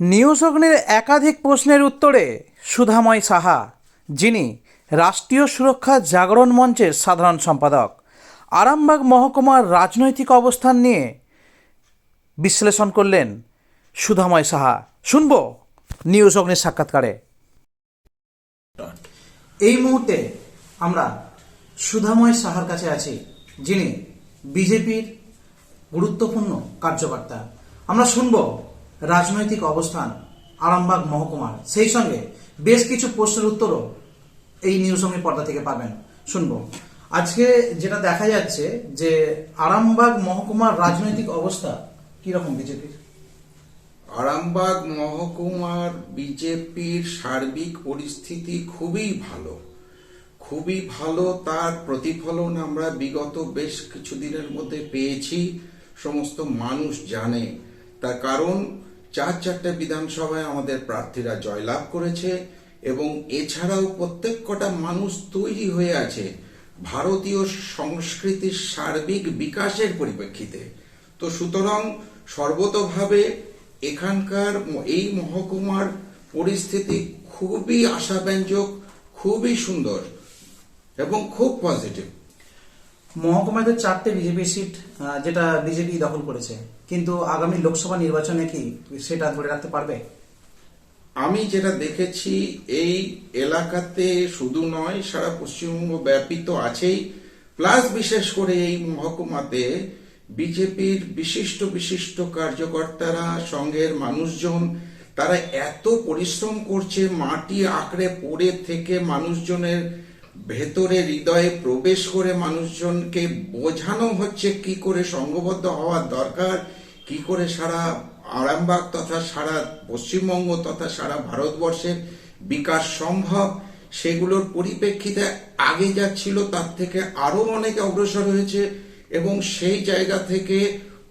News অগ্নির একাধিক প্রশ্নের উত্তরে সুধাময় সাহা, যিনি রাষ্ট্রীয় সুরক্ষা জাগরণ মঞ্চের সাধারণ সম্পাদক। আরামবাগ মহকুমার রাজনৈতিক অবস্থান নিয়ে বিশ্লেষণ করলেন সুধাময় সাহা। শুনব নিউজ অগ্নির সাক্ষাৎকারে। এই মুহূর্তে আমরা সুধাময় সাহার কাছে আছি, যিনি বিজেপির গুরুত্বপূর্ণ কার্যকর্তা। আমরা শুনব রাজনৈতিক অবস্থান, আরামবাগ মহকুমার। সেই সঙ্গে বেশ কিছু প্রশ্নের উত্তরও এই নিউজ সঙ্গে পর্দা থেকে পাবেন। শুনব। আজকে যেটা দেখা যাচ্ছে যে আরামবাগ মহকুমার রাজনৈতিক অবস্থা কীরকম বিজেপির? আরামবাগ মহকুমার বিজেপির সার্বিক পরিস্থিতি খুবই ভালো। খুবই ভালো তার প্রতিফলন আমরা বিগত বেশ কিছুদিনের মধ্যে পেয়েছি। সমস্ত মানুষ জানে। তার কারণ চার চারটে বিধানসভায় আমাদের প্রার্থীরা জয়লাভ করেছে এবং এছাড়াও প্রত্যেক কটা মানুষ তৈরি হয়ে আছে ভারতীয় সংস্কৃতির সার্বিক বিকাশের পরিপ্রেক্ষিতে। তো সুতরাং সর্বতভাবে এখানকার এই মহকুমার পরিস্থিতি খুবই আশাব্যঞ্জক, খুবই সুন্দর এবং খুব পজিটিভ। মহকুমায় তো চারটে বিজেপি সিট যেটা বিজেপি দখল করেছে। কিন্তু আগামী লোকসভা নির্বাচনে কি সেটা ধরে রাখতে পারবে? আমি যেটা দেখেছি, এই এলাকাতে শুধু নয়, সারা পশ্চিমবঙ্গ ব্যাপী তো আছেই। প্লাস বিশেষ করে এই মহকুমাতে বিজেপির বিশিষ্ট বিশিষ্ট কার্যকর্তারা, সঙ্গের মানুষজন, তারা এত পরিশ্রম করছে, মাটি আঁকড়ে পড়ে থেকে মানুষজনের ভেতরে হৃদয়ে প্রবেশ করে মানুষজনকে বোঝানো হচ্ছে কি করে সংঘবদ্ধ হওয়ার দরকার, কি করে সারা আরামবাগ তথা সারা পশ্চিমবঙ্গ তথা সারা ভারতবর্ষের বিকাশ সম্ভব। সেগুলোর পরিপ্রেক্ষিতে আগে যা ছিল তার থেকে আরও অনেক অগ্রসর হয়েছে এবং সেই জায়গা থেকে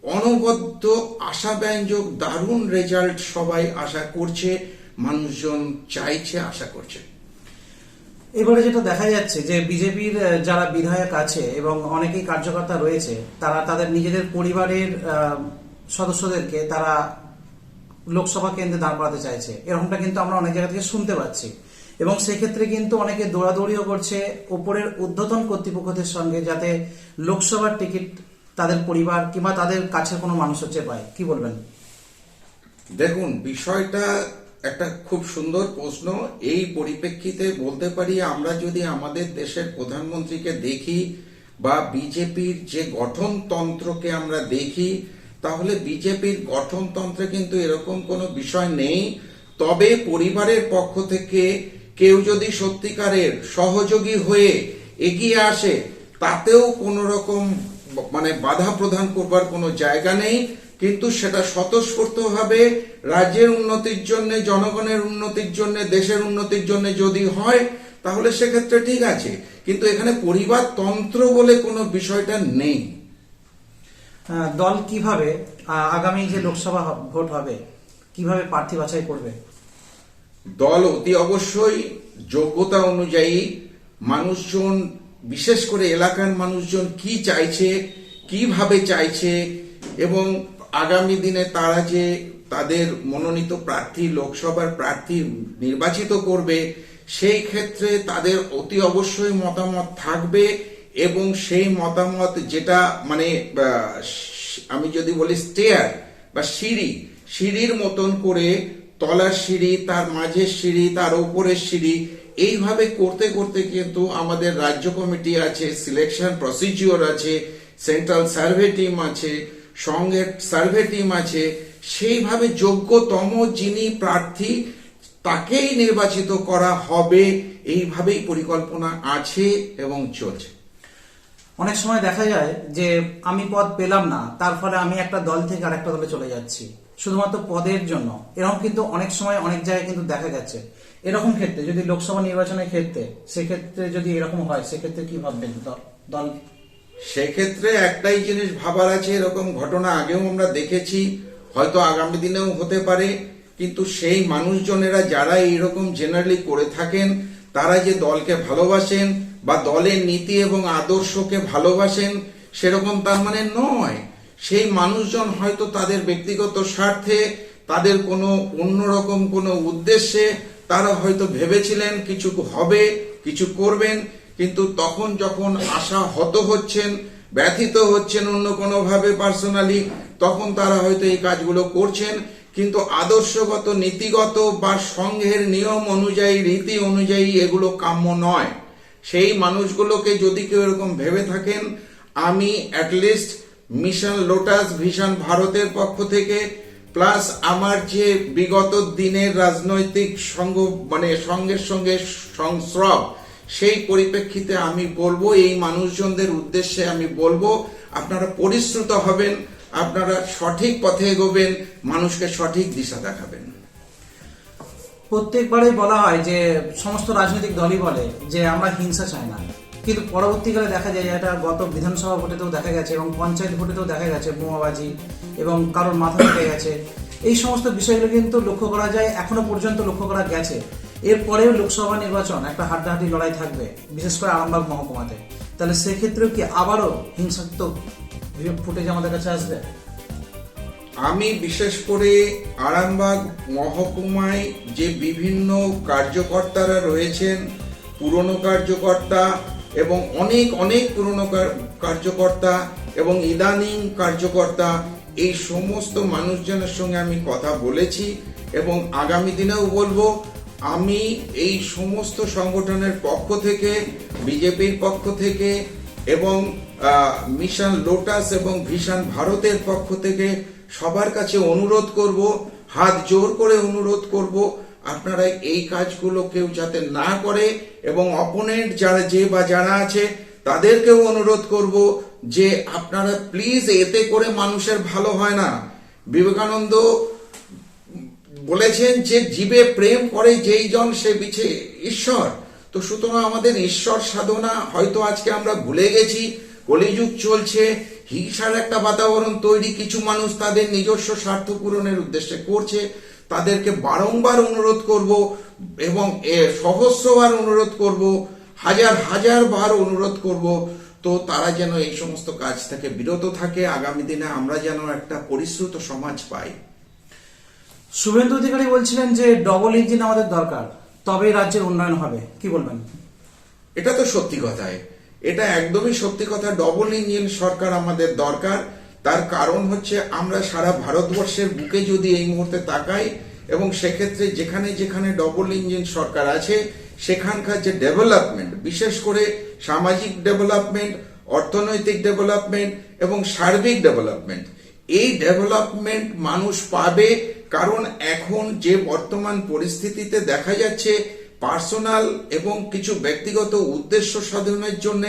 অনবদ্য আশাব্যঞ্জক দারুণ রেজাল্ট সবাই আশা করছে, মানুষজন চাইছে, আশা করছে। এবারে যেটা দেখা যাচ্ছে যে বিজেপির যারা বিধায়ক আছে এবং অনেকেই কার্যকর্তা রয়েছে, তারা তাদের নিজেদের পরিবারের সদস্যদেরকে তারা লোকসভা কেন্দ্রে দাঁড় করাতে চাইছে। এরকমটা কিন্তু আমরা অনেক জায়গা থেকে শুনতে পাচ্ছি। এবং সেক্ষেত্রে কিন্তু অনেকে দৌড়াদৌড়িও করছে ওপরের ঊর্ধ্বতন কর্তৃপক্ষদের সঙ্গে যাতে লোকসভার টিকিট তাদের পরিবার কিংবা তাদের কাছের কোনো মানুষ হচ্ছে পায়। কি বলবেন? দেখুন, বিষয়টা একটা খুব সুন্দর প্রশ্ন। এই পরিপ্রেক্ষিতে বলতে পারি, আমরা যদি আমাদের দেশের প্রধানমন্ত্রীকে দেখি বা বিজেপির যে গঠনতন্ত্রকে আমরা দেখি, তাহলে বিজেপির গঠনতন্ত্রে কিন্তু এরকম কোনো বিষয় নেই। তবে পরিবারের পক্ষ থেকে কেউ যদি সত্যিকারের সহযোগী হয়ে এগিয়ে আসে, তাতেও কোনো রকম মানে বাধা প্রদান করবার কোনো জায়গা নেই। কিন্তু সেটা স্বতঃস্ফূর্তভাবে রাজ্যের উন্নতির জন্য জনগণের উন্নতির জন্য দেশের উন্নতির জন্য যদি হয় তাহলে সেক্ষেত্রে ঠিক আছে। কিন্তু এখানে পরিবার তন্ত্র বলে কোনো বিষয়টা নেই। দল কীভাবে আগামী যে লোকসভা ভোট হবে কীভাবে প্রার্থী বাছাই করবে? দল অতি অবশ্যই যোগ্যতা অনুযায়ী মানুষজন বিশেষ করে এলাকার মানুষজন কি চাইছে কীভাবে চাইছে এবং আগামী দিনে তারা যে তাদের মনোনীত প্রার্থী, লোকসভার প্রার্থী নির্বাচিত করবে, সেই ক্ষেত্রে তাদের অতি অবশ্যই মতামত থাকবে এবং সেই মতামত যেটা মানে আমি যদি বলি স্টেয়ার বা সিঁড়ি, সিঁড়ির মতন করে তলার সিঁড়ি, তার মাঝের সিঁড়ি, তার উপরের সিঁড়ি, এইভাবে করতে করতে কিন্তু আমাদের রাজ্য কমিটি আছে সিলেকশন প্রসিজিওর আছে সেন্ট্রাল সার্ভে টিম আছে সঙ্গে সার্ভে টিম আছে, সেইভাবে যোগ্যতম যিনি প্রার্থী, তাকেই নির্বাচিত করা হবে, এইভাবেই পরিকল্পনা আছে এবং চলছে। অনেক সময় দেখা যায় যে আমি পদ পেলাম না, তার ফলে আমি একটা দল থেকে আরেকটা দলে চলে যাচ্ছি। শুধুমাত্র পদের জন্য। এরকম কিন্তু অনেক সময় অনেক জায়গায় কিন্তু দেখা যাচ্ছে এরকম ক্ষেত্রে যদি লোকসভা নির্বাচনের ক্ষেত্রে, সেক্ষেত্রে যদি এরকম হয়, সেক্ষেত্রে কি ভাববেন দল? সেক্ষেত্রে একটাই জিনিস ভাবার আছে, এরকম ঘটনা আগেও আমরা দেখেছি, হয়তো আগামী দিনেও হতে পারে, কিন্তু সেই মানুষজনেরা যারা এইরকম জেনারেলি করে থাকেন, তারা যে দলকে ভালোবাসেন বা দলের নীতি এবং আদর্শকে ভালোবাসেন, সেরকম তার মানে নয়। সেই মানুষজন হয়তো তাদের ব্যক্তিগত স্বার্থে, তাদের কোনো অন্যরকম কোনো উদ্দেশ্যে, তারা হয়তো ভেবেছিলেন কিছু হবে, কিছু করবেন কিন্তু তখন যখন আশা হত হচ্ছেন, ব্যথিত হচ্ছেন অন্য কোনোভাবে পার্সোনালি, তখন তারা হয়তো এই কাজগুলো করছেন, কিন্তু আদর্শগত, নীতিগত বা সংঘের নিয়ম অনুযায়ী, রীতি অনুযায়ী এগুলো কাম্য নয়। সেই মানুষগুলোকে যদি কেউ এরকম ভেবে থাকেন, আমি অ্যাটলিস্ট মিশন লোটাস, ভিশন ভারতের পক্ষ থেকে, প্লাস আমার যে বিগত দিনের রাজনৈতিক সঙ্গ মানে সঙ্গের সঙ্গে সংস্রব সেই পরিপ্রেক্ষিতে আমি বলব, এই মানুষজনদের উদ্দেশ্যে আমি বলব, আপনারা পরিশ্রুত হবেন, আপনারা সঠিক পথে এগোবেন, মানুষকে সঠিক দিশা দেখাবেন। প্রত্যেকবারই বলা হয় যে, সমস্ত রাজনৈতিক দলই বলে যে, আমরা হিংসা চাই না। কিন্তু পরবর্তীকালে দেখা যায়, এটা গত বিধানসভা ভোটেতেও দেখা গেছে এবং পঞ্চায়েত ভোটেতেও দেখা গেছে, বোমাবাজি এবং কারোর মাথা ফেটে গেছে। এই সমস্ত বিষয়গুলো কিন্তু লক্ষ্য করা যায়, এখনও পর্যন্ত লক্ষ্য করা গেছে। এরপরেও লোকসভা নির্বাচন একটা হাড্ডাহাড্ডি লড়াই থাকবে, বিশেষ করে আরামবাগ মহকুমাতে। তাহলে সেক্ষেত্রেও কি আবারও হিংসাত্মক ফুটেজ আমাদের কাছে আসবে? আমি বিশেষ করে আরামবাগ মহকুমায় যে বিভিন্ন কার্যকর্তারা রয়েছেন, পুরনো কার্যকর্তা এবং অনেক অনেক পুরনো কার্যকর্তা এবং ইদানিং কার্যকর্তা, এই সমস্ত মানুষজনের সঙ্গে আমি কথা বলেছি এবং আগামী দিনেও বলব আমি এই সমস্ত সংগঠনের পক্ষ থেকে, বিজেপির পক্ষ থেকে এবং মিশন লোটাস এবং ভিশন ভারতের পক্ষ থেকে সবার কাছে অনুরোধ করব, হাত জোর করে অনুরোধ করব, আপনারা এই কাজগুলো কেউ যাতে না করে এবং অপোনেন্ট যারা যে বা যারা আছে, তাদেরকেও অনুরোধ করব যে আপনারা প্লিজ এতে করে মানুষের ভালো হয় না। বিবেকানন্দ বলেছেন যে জীবে প্রেম করে যেই জন সে বিছে ঈশ্বর। তো সুতরাং আমাদের ঈশ্বর সাধনা হয়তো আজকে আমরা ভুলে গেছি, কলিযুগ চলছে, হিংসার একটা বাতাবরণ তৈরি কিছু মানুষ তাদের নিজস্ব স্বার্থ পূরণের উদ্দেশ্যে করছে, তাদেরকে বারংবার অনুরোধ করব এবং এ সহস্রবার অনুরোধ করব, হাজার হাজার বার অনুরোধ করব, তো তারা যেন এই সমস্ত কাজ থেকে বিরত থাকে। আগামী দিনে আমরা যেন একটা পরিশ্রুত সমাজ পাই। শুভেন্দু অধিকারী বলছিলেন যে ডবল ইঞ্জিন আমাদের দরকার, তবেই রাজ্যের উন্নয়ন হবে। কি বলবেন? এটা তো সত্যি কথাই। এটা একদমই সত্যি কথা ডবল ইঞ্জিন সরকার আমাদের দরকার। তার কারণ হচ্ছে আমরা সারা ভারতবর্ষের বুকে যদি এই মুহূর্তে তাকাই, এবং সেক্ষেত্রে যেখানে যেখানে ডবল ইঞ্জিন সরকার আছে, সেখানকার যে ডেভেলপমেন্ট বিশেষ করে সামাজিক ডেভেলপমেন্ট অর্থনৈতিক ডেভেলপমেন্ট এবং সার্বিক ডেভেলপমেন্ট এই ডেভেলপমেন্ট মানুষ পাবে কারণ এখন যে বর্তমান পরিস্থিতিতে দেখা যাচ্ছে, পার্সোনাল এবং কিছু ব্যক্তিগত উদ্দেশ্য সাধনের জন্য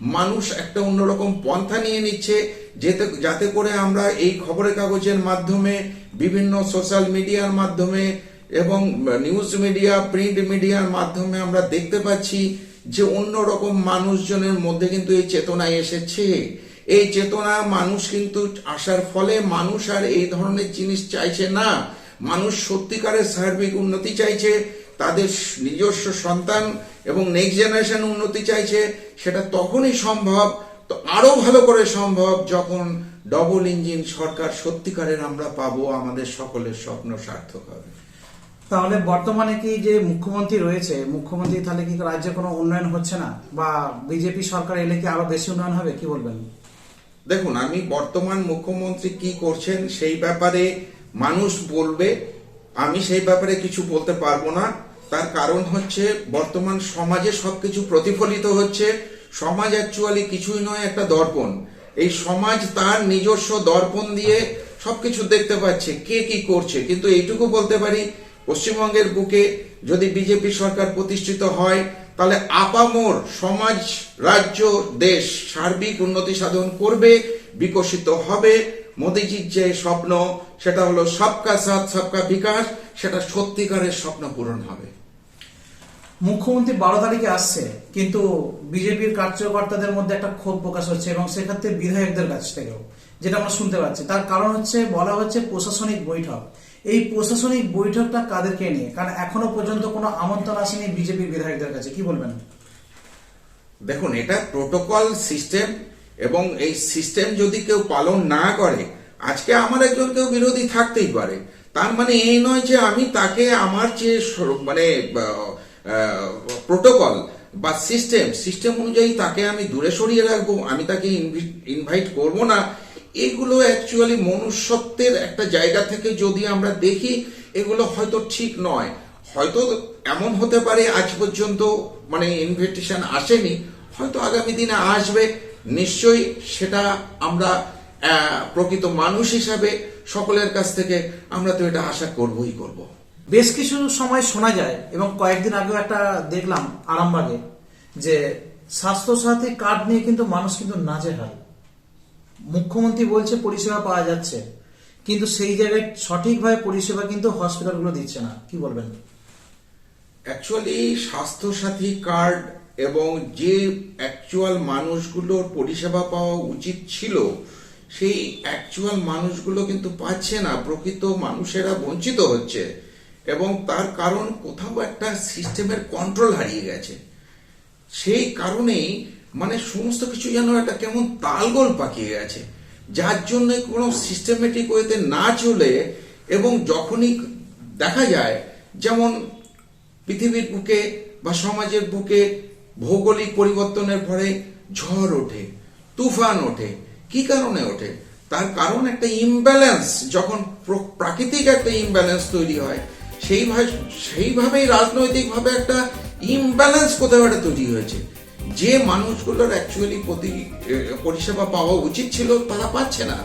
মানুষ একটা অন্যরকম পন্থা নিয়ে নিচ্ছে, যেতে, যাতে করে আমরা এই খবরের কাগজের মাধ্যমে, বিভিন্ন সোশ্যাল মিডিয়ার মাধ্যমে এবং নিউজ মিডিয়া, প্রিন্ট মিডিয়ার মাধ্যমে আমরা দেখতে পাচ্ছি যে অন্যরকম মানুষজনের মধ্যে কিন্তু এই চেতনায় এসেছে। এই চেতনা মানুষ কিন্তু আসার ফলে মানুষ আর এই ধরনের জিনিস চাইছে না। মানুষ সত্যিকারের সার্বিক উন্নতি চাইছে, তাদের নিজস্ব সন্তান এবং নেক্সট জেনারেশন উন্নতি চাইছে, সেটা তখনই সম্ভব, তো আরও ভালো করে সম্ভব যখন ডবল ইঞ্জিন সরকার সত্যিকারের আমরা পাবো, আমাদের সকলের স্বপ্ন সার্থক হবে। তাহলে বর্তমানে কি যে মুখ্যমন্ত্রী রয়েছে, মুখ্যমন্ত্রী তাহলে কি রাজ্যে কোনো উন্নয়ন হচ্ছে না? বা বিজেপি সরকার এলে কি আরও বেশি উন্নয়ন হবে, কি বলবেন? দেখুন, আমি বর্তমান মুখ্যমন্ত্রী কি করছেন সেই ব্যাপারে মানুষ বলবে, আমি সেই ব্যাপারে কিছু বলতে পারব না। তার কারণ হচ্ছে, বর্তমান সমাজে সবকিছু প্রতিফলিত হচ্ছে। সমাজ অ্যাকচুয়ালি কিছুই নয়, একটা দর্পণ। এই সমাজ তার নিজস্ব দর্পণ দিয়ে সবকিছু দেখতে পাচ্ছে, কে কি করছে। কিন্তু এইটুকু বলতে পারি, পশ্চিমবঙ্গের বুকে যদি বিজেপি সরকার প্রতিষ্ঠিত হয় তাহলে আপামোর সমাজ, রাজ্য, দেশ সার্বিক উন্নতি সাধন করবে, বিকশিত হবে। মোদিজির যে স্বপ্ন, সেটা হলো সবকা সাথ, সবকা বিকাশ, সেটা সত্যিকারের স্বপ্ন পূরণ হবে। মুখ্যমন্ত্রী বারো তারিখে আসছে, কিন্তু বিজেপির কার্যকর্তাদের মধ্যে একটা ক্ষোভ প্রকাশ হচ্ছে এবং সেক্ষেত্রে বিধায়কদের কাছ থেকেও, যেটা আমরা শুনতে পাচ্ছি। তার কারণ হচ্ছে, বলা হচ্ছে প্রশাসনিক বৈঠক। এই প্রশাসনিক বৈঠকটা কাদেরকে নিয়ে? কারণ এখনও পর্যন্ত কোনো আমন্ত্রণ আসেনি বিজেপির বিধায়কদের কাছে। কি বলবেন? দেখুন, এটা প্রোটোকল সিস্টেম এবং এই সিস্টেম যদি কেউ পালন না করে, আজকে আমার একজন কেউ বিরোধী থাকতেই পারে। তার মানে এই নয় যে আমি তাকে আমার যে মানে প্রোটোকল বা সিস্টেম সিস্টেম অনুযায়ী তাকে আমি দূরে সরিয়ে রাখব, আমি তাকে ইনভাইট করব না এগুলো অ্যাকচুয়ালি মনুষ্যত্বের একটা জায়গা থেকে যদি আমরা দেখি, এগুলো হয়তো ঠিক নয়। হয়তো এমন হতে পারে আজ পর্যন্ত মানে ইনভিটেশন আসেনি, হয়তো আগামী দিনে আসবে। নিশ্চয়ই সেটা আমরা প্রকৃত মানুষ হিসাবে সকলের কাছ থেকে আমরা তো এটা আশা করবই করব। বেশ কিছু সময় শোনা যায়, এবং কয়েকদিন আগেও একটা দেখলাম আরামবাগে, যে স্বাস্থ্যসাথী কার্ড নিয়ে কিন্তু মানুষ কিন্তু নাজে হয় মুখ্যমন্ত্রী বলছে পরিষেবা পাওয়া যাচ্ছে, কিন্তু সেই জায়গায় সঠিকভাবে পরিষেবা কিন্তু হসপিটালগুলো দিচ্ছে না। কি বলবেন? অ্যাকচুয়ালি স্বাস্থ্যসাথী কার্ড এবং যে অ্যাকচুয়াল মানুষগুলোর পরিষেবা পাওয়া উচিত ছিল, সেই অ্যাকচুয়াল মানুষগুলো কিন্তু পাচ্ছে না। প্রকৃত মানুষেরা বঞ্চিত হচ্ছে এবং তার কারণ কোথাও একটা সিস্টেমের কন্ট্রোল হারিয়ে গেছে। সেই কারণেই মানে সমস্ত কিছু যেন একটা কেমন তালগোল পাকিয়ে গেছে যার জন্য কোনো সিস্টেমেটিক ওয়েতে না চলে এবং যখনই দেখা যায়, যেমন পৃথিবীর বুকে বা সমাজের বুকে ভৌগোলিক পরিবর্তনের ফলে ঝড় ওঠে, তুফান ওঠে, কি কারণে ওঠে? তার কারণ একটা ইমব্যালেন্স যখন প্র- প্রাকৃতিক একটা ইমব্যালেন্স তৈরি হয় সেইভাবে সেইভাবেই রাজনৈতিকভাবে একটা ইমব্যালেন্স কোথাও একটা তৈরি হয়েছে। যে মানুষগুলোর অ্যাকচুয়ালি প্রতি পরিষেবা পাওয়া উচিত ছিল, তারা পাচ্ছে না।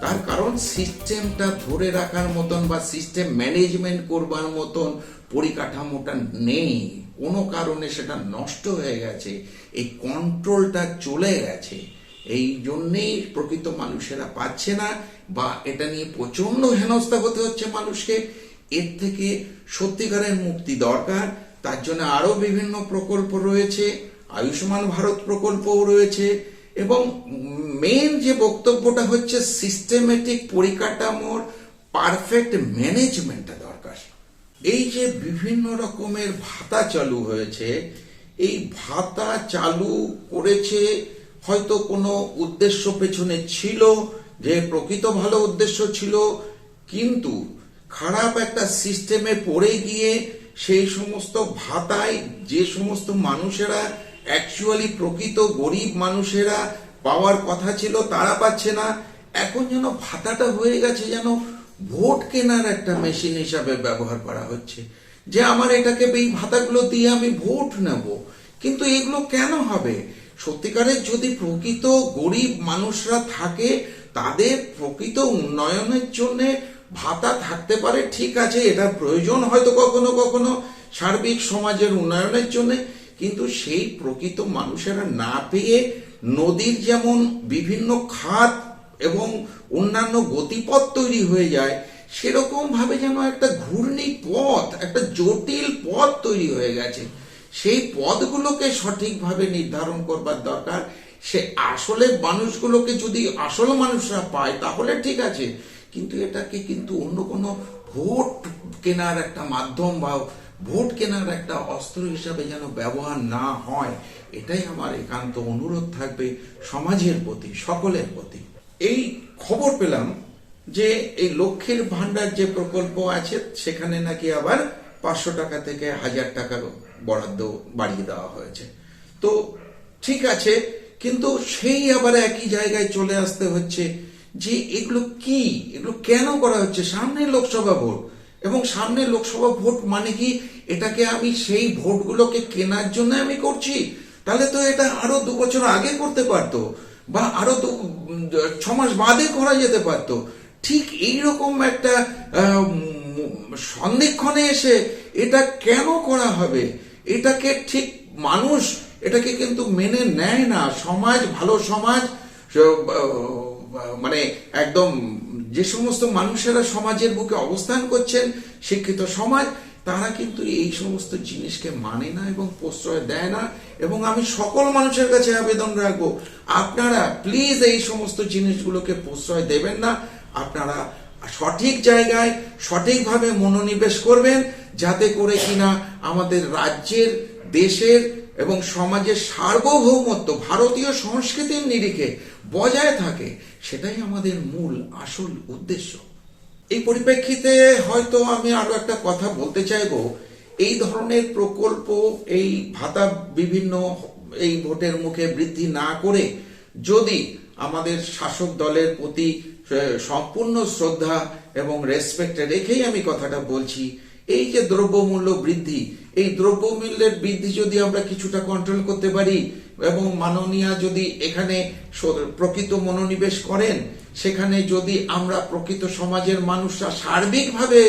তার কারণ সিস্টেমটা ধরে রাখার মতন বা সিস্টেম ম্যানেজমেন্ট করবার মতন পরিকাঠামোটা নেই। কোনো কারণে সেটা নষ্ট হয়ে গেছে, এই কন্ট্রোলটা চলে গেছে। এই জন্যেই প্রকৃত মানুষেরা পাচ্ছে না বা এটা নিয়ে প্রচণ্ড হেনস্থা হতে হচ্ছে মানুষকে। এর থেকে সত্যিকারের মুক্তি দরকার। তার জন্য আরও বিভিন্ন প্রকল্প রয়েছে। আয়ুষ্মান ভারত প্রকল্পও রয়েছে এবং মেন যে বক্তব্যটা হচ্ছে সিস্টেমেটিক পরিকাঠামোর পারফেক্ট ম্যানেজমেন্টটা দরকার। এই যে বিভিন্ন রকমের ভাতা চালু হয়েছে, এই ভাতা চালু করেছে হয়তো কোনো উদ্দেশ্য পেছনে ছিল যে প্রকৃত ভালো উদ্দেশ্য ছিল, কিন্তু খারাপ একটা সিস্টেমে পড়ে গিয়ে সেই সমস্ত ভাতায় যে সমস্ত মানুষেরা অ্যাকচুয়ালি প্রকৃত গরিব মানুষেরা পাওয়ার কথা ছিল, তারা পাচ্ছে না। এখন যেন ভাতাটা হয়ে গেছে, যেন ভোট কেনার একটা মেশিন হিসাবে ব্যবহার করা হচ্ছে। যে আমার এটাকে এই ভাতাগুলো দিয়ে আমি ভোট নেব। কিন্তু এগুলো কেন হবে? সত্যিকারের যদি প্রকৃত গরিব মানুষরা থাকে, তাদের প্রকৃত উন্নয়নের জন্য ভাতা থাকতে পারে, ঠিক আছে এটা প্রয়োজন হয়তো কখনো কখনো সার্বিক সমাজের উন্নয়নের জন্য। কিন্তু সেই প্রকৃত মানুষেরা না পেয়ে নদীর যেমন বিভিন্ন খাত এবং অন্যান্য গতিপথ তৈরি হয়ে যায় সেরকম ভাবে যেন একটা ঘূর্ণি পথ একটা জটিল পথ তৈরি হয়ে গেছে। সেই পথগুলোকে সঠিকভাবে নির্ধারণ করবার দরকার। সে আসলে মানুষগুলোকে যদি আসল মানুষরা পায়, তাহলে ঠিক আছে। কিন্তু এটাকে কিন্তু অন্য কোনো ভোট কেনার একটা মাধ্যম বা ভোট কেনার একটা অস্ত্র হিসাবে যেন ব্যবহার না হয়, এটাই আমার একান্ত অনুরোধ থাকবে সমাজের প্রতি, সকলের প্রতি। এই খবর পেলাম যে এই লক্ষ্মীর ভান্ডার যে প্রকল্প আছে, সেখানে নাকি আবার পাঁচশো টাকা থেকে হাজার টাকার বরাদ্দ বাড়িয়ে দেওয়া হয়েছে। তো ঠিক আছে, কিন্তু সেই আবার একই জায়গায় চলে আসতে হচ্ছে যে এগুলো কি? এগুলো কেন করা হচ্ছে? সামনে লোকসভা ভোট এবং সামনে লোকসভা ভোট মানে কি? এটাকে আমি সেই ভোটগুলোকে কেনার জন্য আমি করছি। তাহলে তো এটা আরও দু বছর আগে করতে পারতো বা আরও দু, ছ মাস বাদে করা যেতে পারতো। ঠিক এইরকম একটা সন্ধিক্ষণে এসে এটা কেন করা হবে? এটাকে ঠিক মানুষ, এটাকে কিন্তু মেনে নেয় না। সমাজ, ভালো সমাজ মানে একদম যে সমস্ত মানুষেরা সমাজের বুকে অবস্থান করছেন, শিক্ষিত সমাজ, তারা কিন্তু এই সমস্ত জিনিসকে মানে না এবং প্রশ্রয় দেয় না। এবং আমি সকল মানুষের কাছে আবেদন রাখব, আপনারা প্লিজ এই সমস্ত জিনিসগুলোকে প্রশ্রয় দেবেন না। আপনারা সঠিক জায়গায় সঠিকভাবে মনোনিবেশ করবেন, যাতে করে কিনা আমাদের রাজ্যের, দেশের এবং সমাজের সার্বভৌমত্ব, ভারতীয় সংস্কৃতির নিরিখে বজায় থাকে। সেটাই আমাদের মূল, আসল উদ্দেশ্য। এই পরিপ্রেক্ষিতে হয়তো আমি আরও একটা কথা বলতে চাইব। এই ধরনের প্রকল্প, এই ভাতা বিভিন্ন, এই ভোটের মুখে বৃদ্ধি না করে যদি আমাদের শাসক দলের প্রতি সম্পূর্ণ শ্রদ্ধা এবং রেসপেক্ট রেখেই আমি কথাটা বলছি, এই যে দ্রব্যমূল্য বৃদ্ধি, এই দ্রব্যমূল্যের বৃদ্ধি যদি আমরা কিছুটা কন্ট্রোল করতে পারি এবং মাননীয়া যদি এখানে প্রকৃত মনোনিবেশ করেন, সেখানে যদি আমরা প্রকৃত সমাজের মানুষরা সার্বিকভাবে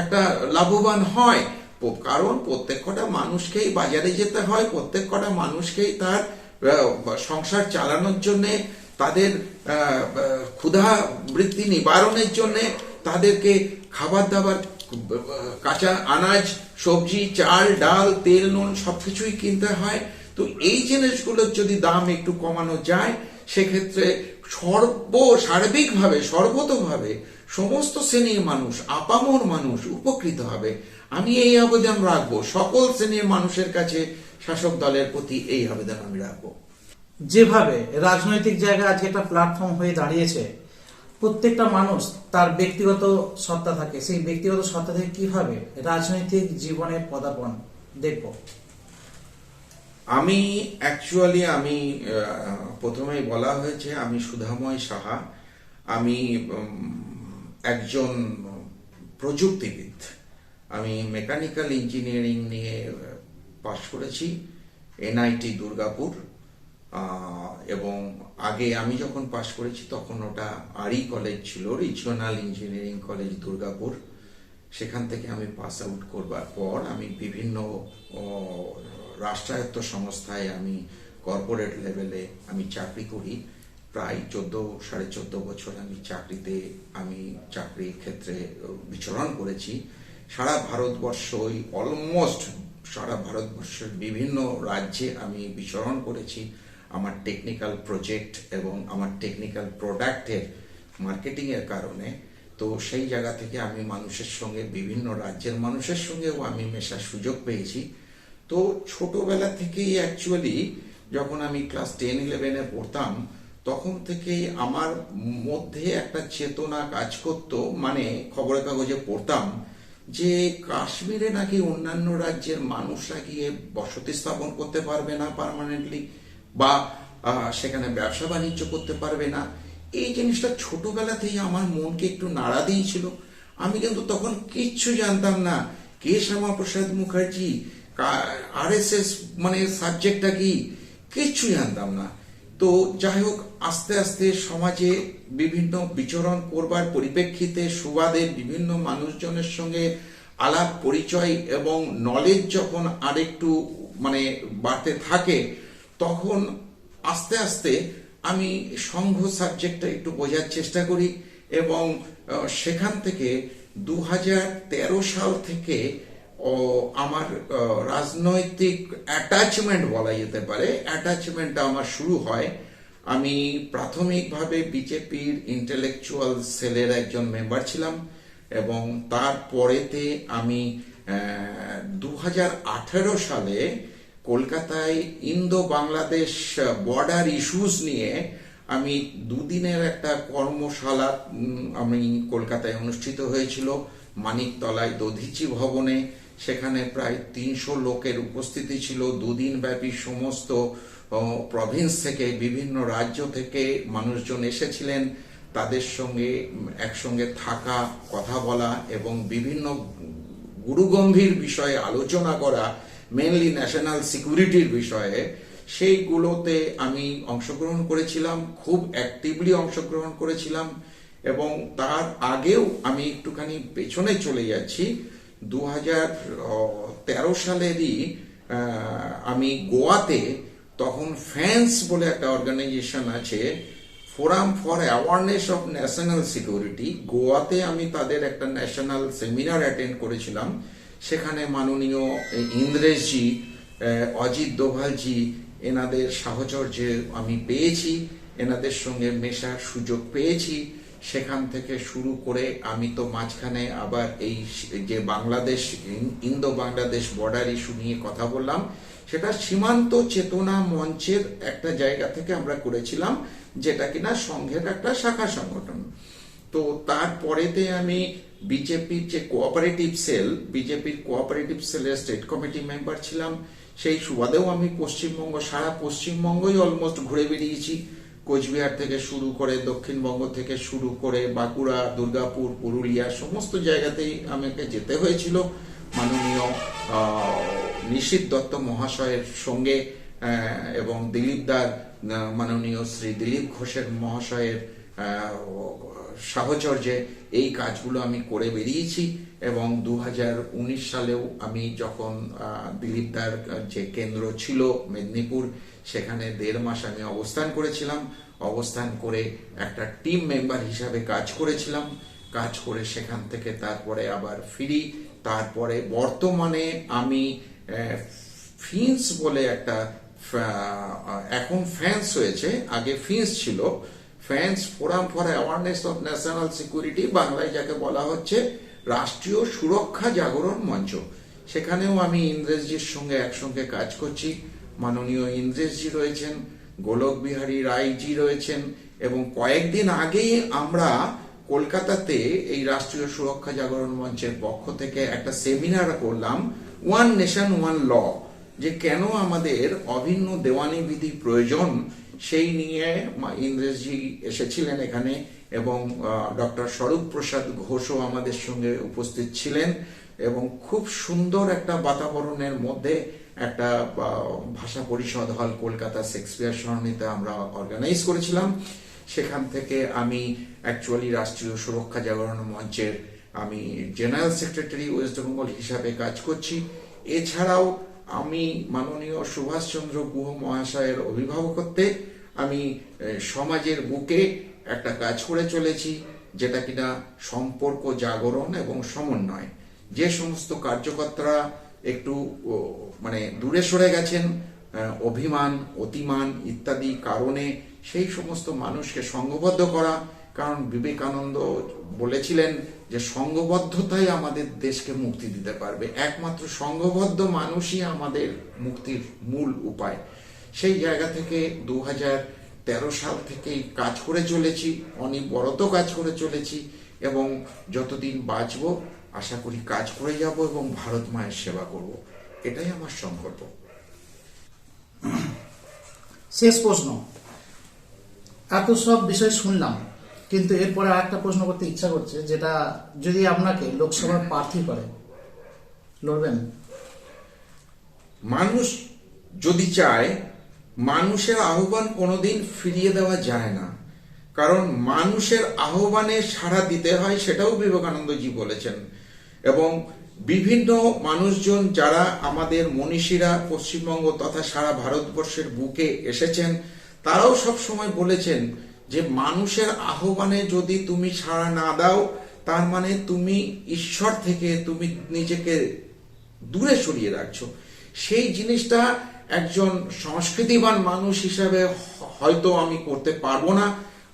একটা লাভবান হয় কারণ প্রত্যেক কটা মানুষকেই বাজারে যেতে হয়, প্রত্যেক কটা মানুষকেই তার সংসার চালানোর জন্যে, তাদের ক্ষুধা বৃত্তি নিবারণের জন্যে তাদেরকে খাবার দাবার কাঁচা আনাজ, সবজি, চাল, ডাল, তেল, নুন, সবকিছুই কিনতে হয়। তো এই জিনিসগুলোর যদি দাম একটু কমানো যায়, সেক্ষেত্রে সর্ব, সার্বিকভাবে, সর্বতভাবে সমস্ত শ্রেণির মানুষ, আপামর মানুষ উপকৃত হবে। আমি এই আবেদন রাখব। সকল শ্রেণির মানুষের কাছে শাসক দলের প্রতি এই আবেদন আমি রাখব। যেভাবে রাজনৈতিক জায়গায় আজকে একটা প্ল্যাটফর্ম হয়ে দাঁড়িয়েছে প্রত্যেকটা মানুষ তার ব্যক্তিগত সত্তা থাকে। সেই ব্যক্তিগত সত্তা থেকে কীভাবে রাজনৈতিক জীবনে পদার্পণ দেখব? আমি অ্যাকচুয়ালি আমি প্রথমেই বলা হয়েছে, আমি সুধাময় সাহা। আমি একজন প্রযুক্তিবিদ। আমি মেকানিক্যাল ইঞ্জিনিয়ারিং নিয়ে পাশ করেছি, এনআইটি দুর্গাপুর। এবং আগে আমি যখন পাশ করেছি, তখন ওটা আরই কলেজ ছিল রিজিওনাল ইঞ্জিনিয়ারিং কলেজ দুর্গাপুর। সেখান থেকে আমি পাস আউট করবার পর আমি বিভিন্ন রাষ্ট্রায়ত্ত সংস্থায় আমি কর্পোরেট লেভেলে আমি চাকরি করি। প্রায় চোদ্দ, সাড়ে চোদ্দ বছর আমি চাকরিতে, আমি চাকরির ক্ষেত্রে বিচরণ করেছি। সারা ভারতবর্ষই অলমোস্ট সারা ভারতবর্ষের বিভিন্ন রাজ্যে আমি বিচরণ করেছি। আমার টেকনিক্যাল প্রজেক্ট এবং আমার টেকনিক্যাল প্রোডাক্টের মার্কেটিং এর কারণে, তো সেই জায়গা থেকে আমি মানুষের সঙ্গে, বিভিন্ন রাজ্যের মানুষের সঙ্গেও আমি মেশার সুযোগ পেয়েছি। তো ছোটবেলা থেকেই অ্যাকচুয়ালি যখন আমি ক্লাস টেন ইলেভেনে পড়তাম, তখন থেকেই আমার মধ্যে একটা চেতনা কাজ করত মানে খবরের কাগজে পড়তাম যে কাশ্মীরে নাকি অন্যান্য রাজ্যের মানুষরা গিয়ে বসতি স্থাপন করতে পারবে না পার্মানেন্টলি বা সেখানে ব্যবসা বাণিজ্য করতে পারবে না। এই জিনিসটা ছোটবেলাতেই আমার মনকে একটু নাড়া দিয়েছিল। আমি কিন্তু তখন কিচ্ছু জানতাম না। কে Shyama Prasad Mukherjee? R S S মানে সাবজেক্টটা কি? কিচ্ছু জানতাম না। তো যাই হোক, আস্তে আস্তে সমাজে বিভিন্ন বিচরণ করবার পরিপ্রেক্ষিতে সুবাদে বিভিন্ন মানুষজনের সঙ্গে আলাপ পরিচয় এবং নলেজ যখন আরেকটু মানে বাড়তে থাকে তখন আস্তে আস্তে আমি সংঘ সাবজেক্টটা একটু বোঝার চেষ্টা করি এবং সেখান থেকে দু হাজার তেরো সাল থেকে, ও, আমার রাজনৈতিক অ্যাটাচমেন্ট বলা যেতে পারে। অ্যাটাচমেন্টটা আমার শুরু হয়। আমি প্রাথমিকভাবে বিজেপির ইন্টেলেকচুয়াল সেলের একজন মেম্বার ছিলাম এবং তারপরেতে আমি দু হাজার আঠারো সালে কলকাতায় ইন্দো বাংলাদেশ বর্ডার ইস্যুস নিয়ে আমি দুদিনের একটা কর্মশালা আমি কলকাতায় অনুষ্ঠিত হয়েছিল মানিকতলায় দধিচি ভবনে। সেখানে প্রায় তিনশো লোকের উপস্থিতি ছিল। দুদিন ব্যাপী সমস্ত প্রভিন্স থেকে বিভিন্ন রাজ্য থেকে মানুষজন এসেছিলেন। তাদের সঙ্গে একসঙ্গে থাকা, কথা বলা এবং বিভিন্ন গুরুগম্ভীর বিষয়ে আলোচনা করা মেনলি ন্যাশনাল সিকিউরিটির বিষয়ে, সেইগুলোতে আমি অংশগ্রহণ করেছিলাম, খুব অ্যাক্টিভলি অংশগ্রহণ করেছিলাম এবং তার আগেও আমি একটুখানি পেছনে চলে যাচ্ছি। দু হাজার তেরো সালেরই আমি গোয়াতে তখন ফ্যান্স বলে একটা অর্গানাইজেশন আছে, forum for awareness of national security. গোয়াতে আমি তাদের একটা ন্যাশনাল সেমিনার অ্যাটেন্ড করেছিলাম। সেখানে মাননীয় ইন্দ্রেশজি অজিত দোভালজি, এনাদের সাহচর্যে আমি পেয়েছি, এনাদের সঙ্গে মেশার সুযোগ পেয়েছি। সেখান থেকে শুরু করে আমি তো মাঝখানে আবার এই যে Bangladesh Indo Bangladesh border issue নিয়ে কথা বললাম, সেটা সীমান্ত চেতনা মঞ্চের একটা জায়গা থেকে আমরা করেছিলাম, যেটা কিনা সংঘের একটা শাখা সংগঠন। তো তারপরেতে আমি বিজেপির যে কোঅপারেটিভ সেল বিজেপির কোঅপারেটিভ সেলের স্টেট কমিটি মেম্বার ছিলাম। সেই সুবাদেও আমি পশ্চিমবঙ্গ, সারা পশ্চিমবঙ্গই অলমোস্ট ঘুরে বেরিয়েছি কোচবিহার থেকে শুরু করে দক্ষিণবঙ্গ থেকে শুরু করে বাঁকুড়া, দুর্গাপুর, পুরুলিয়া, সমস্ত জায়গাতেই আমাকে যেতে হয়েছিল। মাননীয় নিশীত দত্ত মহাশয়ের সঙ্গে এবং দিলীপ দার মাননীয় শ্রী দিলীপ ঘোষের মহাশয়ের সাহচর্যে এই কাজগুলো আমি করে বেরিয়েছি এবং দু হাজার উনিশ সালেও আমি যখন আহ, দিলীপ দার যে কেন্দ্র ছিল মেদিনীপুর সেখানে দেড় মাস আমি অবস্থান করেছিলাম। অবস্থান করে একটা টিম মেম্বার হিসাবে কাজ করেছিলাম। কাজ করে সেখান থেকে তারপরে আবার ফিরি। তারপরে বর্তমানে আমি ফিন্স বলে একটা এখন ফ্যান্স হয়েছে। আগে ফিন্স ছিল। FANS forum for awareness of national security বাংলায় যাকে বলা হচ্ছে রাষ্ট্রীয় সুরক্ষা জাগরণ মঞ্চ। সেখানেও আমি ইন্দ্রেশজির সঙ্গে একসঙ্গে কাজ করছি। মাননীয় ইন্দ্রেশজি রয়েছেন, গোলক বিহারী রায়জি রয়েছেন এবং কয়েকদিন আগেই আমরা কলকাতাতে এই রাষ্ট্রীয় সুরক্ষা জাগরণ মঞ্চের পক্ষ থেকে একটা সেমিনার করলাম ওয়ান নেশন ওয়ান ল যে কেন আমাদের অভিন্ন দেওয়ানি বিধি প্রয়োজন সেই নিয়ে ইন্দ্রেশজি এসেছিলেন এখানে এবং ডক্টর স্বরূপ প্রসাদ ঘোষও আমাদের সঙ্গে উপস্থিত ছিলেন এবং খুব সুন্দর একটা বাতাবরণের মধ্যে একটা ভাষা পরিষদ হল, কলকাতা শেক্সপিয়ার সরণিতে আমরা অর্গানাইজ করেছিলাম। সেখান থেকে আমি অ্যাকচুয়ালি রাষ্ট্রীয় সুরক্ষা জাগরণ মঞ্চের আমি জেনারেল সেক্রেটারি ওয়েস্ট বেঙ্গল হিসাবে কাজ করছি। এছাড়াও আমি মাননীয় সুভাষচন্দ্র গুহ মহাশয়ের অভিভাবকত্বে আমি সমাজের বুকে একটা কাজ করে চলেছি, যেটা কিনা সম্পর্ক জাগরণ এবং সমন্বয়। যে সমস্ত কার্যকর্তারা একটু মানে দূরে সরে গেছেন অভিমান, অতিমান ইত্যাদি কারণে সেই সমস্ত মানুষকে সংঘবদ্ধ করা কারণ বিবেকানন্দ বলেছিলেন যে সংঘবদ্ধতাই আমাদের দেশকে মুক্তি দিতে পারবে। একমাত্র সংঘবদ্ধ মানুষই আমাদের মুক্তির মূল উপায়। সেই জায়গা থেকে দু তেরো সাল থেকেই কাজ করে চলেছি অনেক অনিবরত কাজ করে চলেছি এবং যতদিন বাঁচব, আশা করি কাজ করে যাব এবং ভারত মায়ের সেবা করব। এটাই আমার সংকল্প। শেষ প্রশ্ন। এত সব বিষয় শুনলাম কিন্তু এরপরে আরেকটা প্রশ্ন করতে ইচ্ছা করছে, যেটা যদি আপনাকে লোকসভার প্রার্থী করে, লড়বেন? মানুষ যদি চায়, মানুষের আহ্বান কোনোদিন ফিরিয়ে দেওয়া যায় না। কারণ মানুষের আহ্বানে সাড়া দিতে হয় সেটাও বিবেকানন্দজি বলেছেন। এবং বিভিন্ন মানুষজন যারা আমাদের মনীষীরা পশ্চিমবঙ্গ তথা সারা ভারতবর্ষের বুকে এসেছেন, তারাও সব সময় বলেছেন যে মানুষের আহ্বানে যদি তুমি সাড়া না দাও, তার মানে তুমি ঈশ্বর থেকে তুমি নিজেকে দূরে সরিয়ে রাখছো। সেই জিনিসটা একজন সংস্কৃতিবান মানুষ হিসাবে হয়তো আমি করতে পারব না।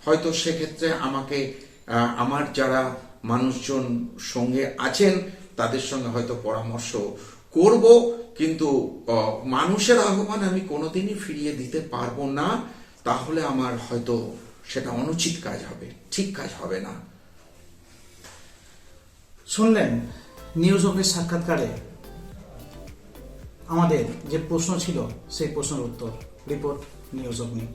হয়তো সেক্ষেত্রে আমাকে আমার যারা মানুষজন সঙ্গে আছেন, তাদের সঙ্গে হয়তো পরামর্শ করব। কিন্তু মানুষের আহ্বান আমি কোনোদিনই ফিরিয়ে দিতে পারব না। তাহলে আমার হয়তো সেটা অনুচিত কাজ হবে, ঠিক কাজ হবে না। শুনলেন নিউজ অফিস সাক্ষাৎকারে আমাদের যে প্রশ্ন ছিল, সেই প্রশ্নের উত্তর রিপোর্ট নিউজ অগ্নি